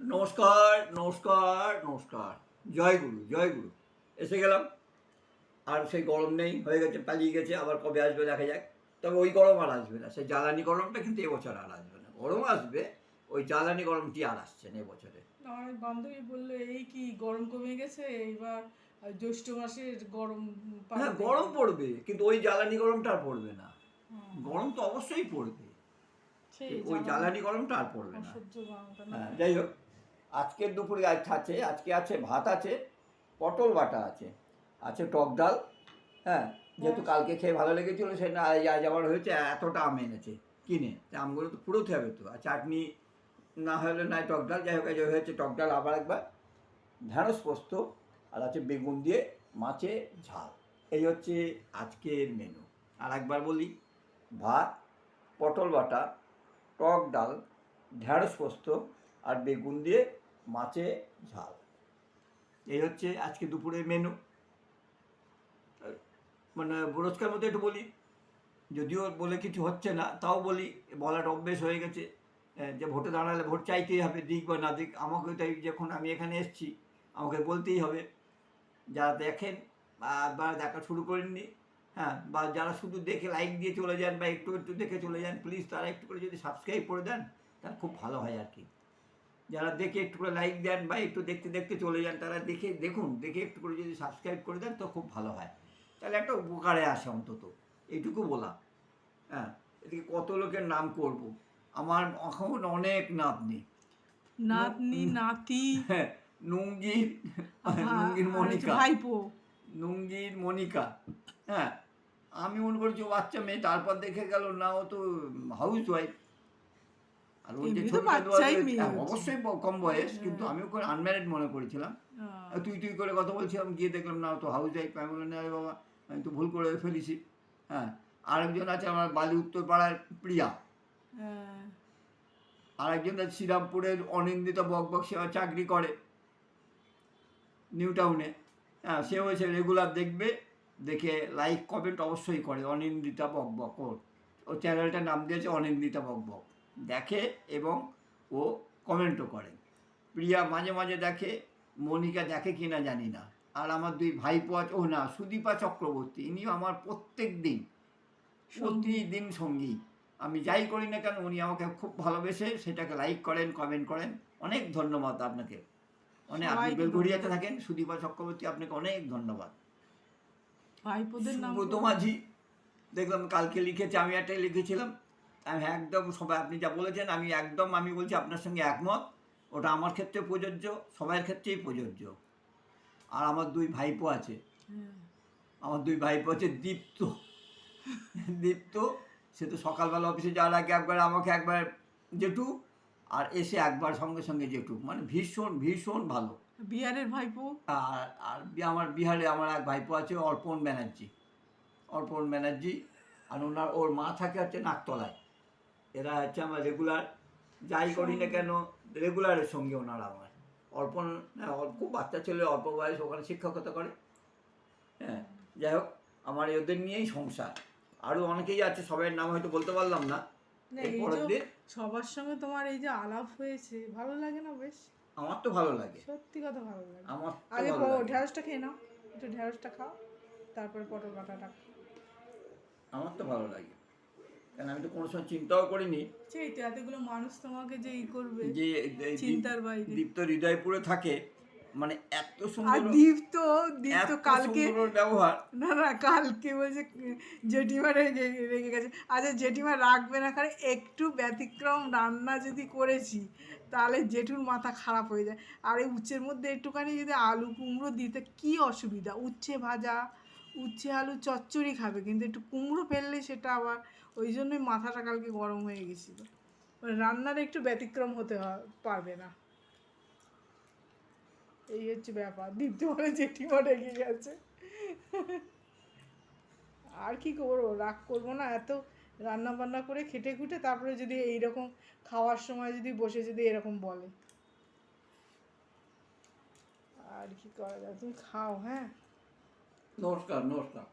নমস্কার নমস্কার নমস্কার। জয় গুরু জয় গুরু। এসে গেলাম। আর সেই গরম নেই হয়ে গেছে পালিয়ে গেছে আবার কবে আসবে দেখা যাক। তবে ওই গরম আর আসবে না। সেই জ্বালানি গরমটা কিন্তু এবছর আর আসবে না। গরম আসবে ওই জ্বালানি গরমটি আর আসছে না এবছরে। আমার বান্ধবী বলল এই কি গরম কমে গেছে? এইবার জ্যৈষ্ঠ মাসের গরম হ্যাঁ গরম পড়বে কিন্তু ওই জ্বালানি গরমটা আর পড়বে না। গরম তো অবশ্যই পড়বে। ওই জ্বালানি গরমটা আর পড়বে না? হ্যাঁ যাই হোক। আজকের দুপুরে আজ আছে আজকে আছে ভাত আছে পটল বাটা আছে। আছে টক ডাল হ্যাঁ যেহেতু কালকে খেয়ে ভালো লেগেছিলো সে না আজ আবার হয়েছে এতটা আম এনেছে কিনে। আমগুলো তো পুরোতে হবে তো আর চাটনি না হলে নাই টক ডাল যাই হোক হয়েছে টক ডাল আবার একবার। ঢ্যাঁড়স পোস্ত আর আছে বেগুন দিয়ে মাছে ঝাল। এই হচ্ছে আজকের মেনু আর একবার বলি ভাত পটল বাটা টক ডাল ঢ্যাঁড়স পোস্ত আর বেগুন দিয়ে মাছে ঝাল। এই হচ্ছে আজকে দুপুরের মেনু মানে রোজকার মতো একটু বলি। যদিও বলে কিছু হচ্ছে না, তাও বলি বলাটা অভ্যেস হয়ে গেছে। যে ভোটে দাঁড়ালে ভোট চাইতেই হবে, দিক বা না দিক। আমাকে তাই যখন আমি এখানে এসেছি, আমাকে বলতেই হবে। যারা দেখেন, বা দেখা শুরু করেননি হ্যাঁ বা যারা শুধু দেখে লাইক দিয়ে চলে যান, বা একটু একটু দেখে চলে যান প্লিজ তারা একটু করে যদি সাবস্ক্রাইব করে দেন, তাহলে খুব ভালো হয় আর কি। যারা দেখে একটু করে লাইক দেন বা একটু দেখতে দেখতে চলে যান তারা দেখে দেখুন দেখে একটু করে যদি সাবস্ক্রাইব করে দেন তো খুব ভালো হয়। তাহলে একটা উপকারে আসে অন্তত এইটুকু বলা। হ্যাঁ এদিকে কত লোকের নাম করব? আমার এখন অনেক নাতনি। নাতনি নাতি। হ্যাঁ নুঙ্গির নুঙ্গির মনিকা। ভাইপো। নুঙ্গির মনিকা। হ্যাঁ আমি মনে করছি বাচ্চা মেয়ে তারপর দেখে গেল না ও তো হাউস ওয়াইফ আর ওই যে এমনি তো ছোট বাচ্চাই মেয়ে হচ্ছে। অবশ্যই কম বয়স কিন্তু আমি ওকে আনম্যারিড মনে করেছিলাম। তুই তুই করে কথা বলছিলাম গিয়ে দেখলাম না তো হাউস ওয়াইফ আমি বললাম আরে বাবা আমি তো ভুল করে ফেলেছি। হ্যাঁ আরেকজন আছে আমার বালি উত্তর পাড়ার প্রিয়া। হ্যাঁ, আরেকজন আছে শ্রীরামপুরের অনিন্দিতা বক বক সেবা চাকরি করে নিউ টাউনে। হ্যাঁ সেও এসে রেগুলার দেখবে দেখে লাইক কমেন্ট অবশ্যই করে অনিন্দিতা বক বক। ওর ও চ্যানেলটার নাম দিয়েছে অনিন্দিতা বক বক। দেখে এবং ও কমেন্টও করে। প্রিয়া মাঝে মাঝে দেখে মনিকা দেখে কিনা জানি না। আর আমার দুই ভাইপো আছে ও না সুদীপা চক্রবর্তী ইনিও আমার প্রত্যেক দিন প্রতিদিন সঙ্গী। আমি যাই করি না কেন উনি আমাকে খুব ভালোবেসে সেটাকে লাইক করেন কমেন্ট করেন। অনেক ধন্যবাদ আপনাকে। অনেক আপনি বেলঘড়িয়াতে থাকেন সুদীপা চক্রবর্তী আপনাকে অনেক ধন্যবাদ। ভাইপোদের নাম সুব্রত মাঝি দেখলাম কালকে লিখেছে আমি একটাই লিখেছিলাম আমি একদম সবাই আপনি যা বলেছেন আমি একদম আমি বলছি আপনার সঙ্গে একমত। ওটা আমার ক্ষেত্রে প্রযোজ্য সবার ক্ষেত্রেই প্রযোজ্য। আর আমার দুই ভাইপো আছে। আমার দুই ভাইপো আছে দীপ্ত। দীপ্ত সে তো সকালবেলা অফিসে যাওয়ার আগে একবার আমাকে একবার জেঠু আর এসে একবার সঙ্গে সঙ্গে জেঠু। মানে ভীষণ ভীষণ ভালো। বিহারের ভাইপো? আর আর আমার বিহারে আমার এক ভাইপো আছে অর্পণ ব্যানার্জি। অর্পণ ব্যানার্জি আর ওনার ওর মা থাকে হচ্ছে নাকতলায় এরা হচ্ছে আমার রেগুলার যাই করি না কেন রেগুলারের সঙ্গে ওনার আমার। অর্পণ হ্যাঁ, অল্প খুব বাচ্চা ছেলে অল্প বয়স ওখানে শিক্ষকতা করে। হ্যাঁ যাই হোক আমার এদের নিয়েই সংসার। আরও অনেকেই আছে সবাই নাম হয়তো বলতে পারলাম না। সবার সঙ্গে তোমার এই যে আলাপ হয়েছে ভালো লাগে না বেশ? আমার তো ভালো লাগে। সত্যি কথা ভালো লাগে। আমার আগে ঢেঁড়সটা খেয়ে নাও একটু ঢেঁড়সটা খাও তারপরে পটল বাটাটা। আমার তো ভালো লাগে। কারণ আমি তো কোনো সময় চিন্তাও করিনি। তো এতগুলো মানুষ তোমাকে যে ই করবে যে চিন্তার বাইরে। দীপ্ত হৃদয়পুরে থাকে মানে এত সুন্দর দীপ তো দীপ এত তো কালকে ব্যবহার। না না কালকে বলছে জেঠিমা রেগে রেগে গেছে। আচ্ছা জেঠিমা রাখবে না কারণ একটু ব্যতিক্রম রান্না যদি করেছি তাহলে জেঠুর মাথা খারাপ হয়ে যায়। আর এই উচ্ছের মধ্যে একটুখানি যদি আলু কুমড়ো দিতে কি অসুবিধা? উচ্ছে ভাজা উচ্ছে আলু চচ্চড়ি খাবে, কিন্তু একটু কুমড়ো ফেললে সেটা আবার ওই জন্যই মাথাটা কালকে গরম হয়ে গেছিল। মানে রান্নার একটু ব্যতিক্রম হতে পারবে না। এই হচ্ছে ব্যাপার, দীপ্তি বলে জেঠিমা রেগে গেছে। আর কি করব, রাগ করব না, এত রান্না বান্না করে খেটে খুটে তারপরে যদি এইরকম খাওয়ার সময় যদি বসে যদি এরকম বলে। আর কি করা যায়, তুমি খাও হ্যাঁ? নমস্কার নমস্কার